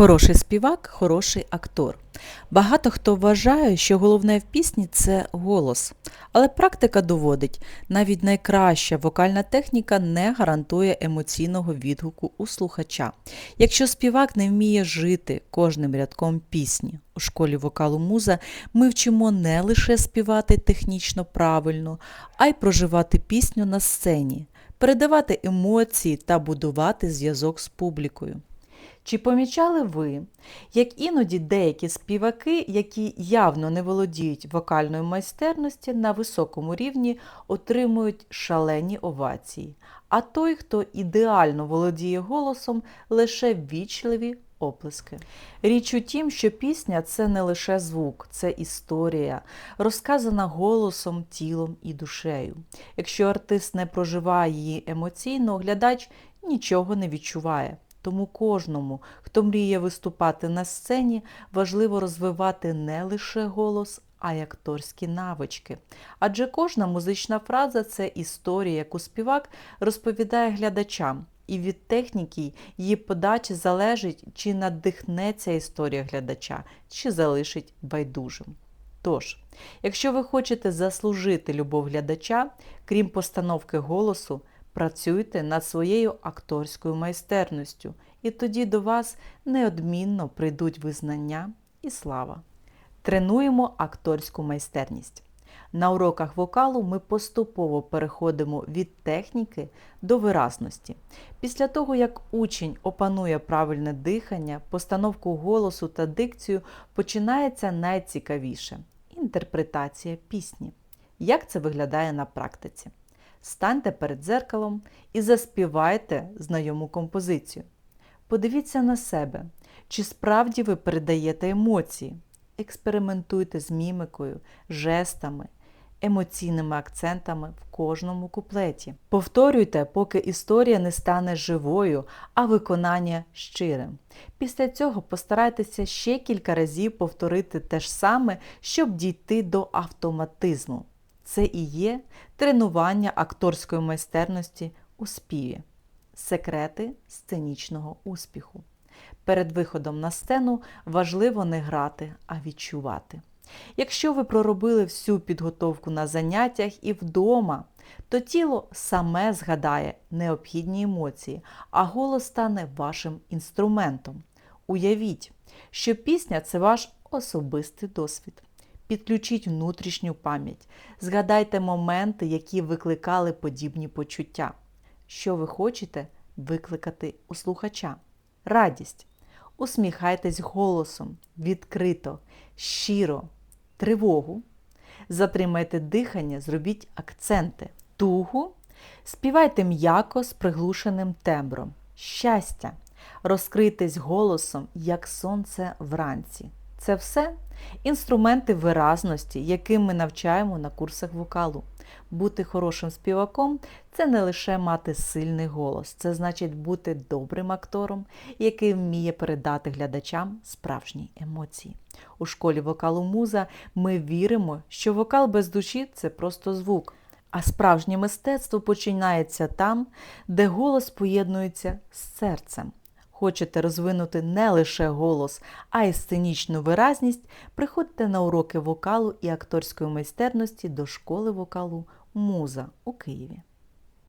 Хороший співак, хороший актор. Багато хто вважає, що головне в пісні це голос. Але практика доводить, навіть найкраща вокальна техніка не гарантує емоційного відгуку у слухача. Якщо співак не вміє жити кожним рядком пісні, у школі вокалу муза ми вчимо не лише співати технічно правильно, а й проживати пісню на сцені, передавати емоції та будувати зв'язок з публікою. Чи помічали ви, як іноді деякі співаки, які явно не володіють вокальною майстерності на високому рівні, отримують шалені овації, а той, хто ідеально володіє голосом, лише ввічливі оплески. Річ у тім, що пісня це не лише звук, це історія, розказана голосом, тілом і душею. Якщо артист не проживає її емоційно, глядач нічого не відчуває. Тому кожному, хто мріє виступати на сцені, важливо розвивати не лише голос, а й акторські навички. Адже кожна музична фраза це історія, яку співак розповідає глядачам. І від техніки її подачі залежить, чи надихнеться історія глядача, чи залишить байдужим. Тож, якщо ви хочете заслужити любов глядача, крім постановки голосу, Працюйте над своєю акторською майстерністю, і тоді до вас неодмінно прийдуть визнання і слава. Тренуємо акторську майстерність. На уроках вокалу ми поступово переходимо від техніки до виразності. Після того, як учень опанує правильне дихання, постановку голосу та дикцію, починається найцікавіше інтерпретація пісні. Як це виглядає на практиці? Станьте перед дзеркалом і заспівайте знайому композицію. Подивіться на себе, чи справді ви передаєте емоції. Експериментуйте з мімикою, жестами, емоційними акцентами в кожному куплеті. Повторюйте, поки історія не стане живою, а виконання щирим. Після цього постарайтеся ще кілька разів повторити те ж саме, щоб дійти до автоматизму. Це і є тренування акторської майстерності у співі, секрети сценічного успіху. Перед виходом на сцену важливо не грати, а відчувати. Якщо ви проробили всю підготовку на заняттях і вдома, то тіло саме згадає необхідні емоції, а голос стане вашим інструментом. Уявіть, що пісня це ваш особистий досвід. Підключіть внутрішню пам'ять, згадайте моменти, які викликали подібні почуття. Що ви хочете викликати у слухача? Радість. Усміхайтесь голосом, відкрито, щиро, тривогу. Затримайте дихання, зробіть акценти, тугу. Співайте м'яко з приглушеним тембром. Щастя. Розкрийтесь голосом, як сонце вранці. Це все інструменти виразності, яким ми навчаємо на курсах вокалу. Бути хорошим співаком це не лише мати сильний голос, це значить бути добрим актором, який вміє передати глядачам справжні емоції. У школі вокалу муза ми віримо, що вокал без душі це просто звук. А справжнє мистецтво починається там, де голос поєднується з серцем. Хочете розвинути не лише голос, а й сценічну виразність, приходьте на уроки вокалу і акторської майстерності до школи вокалу Муза у Києві.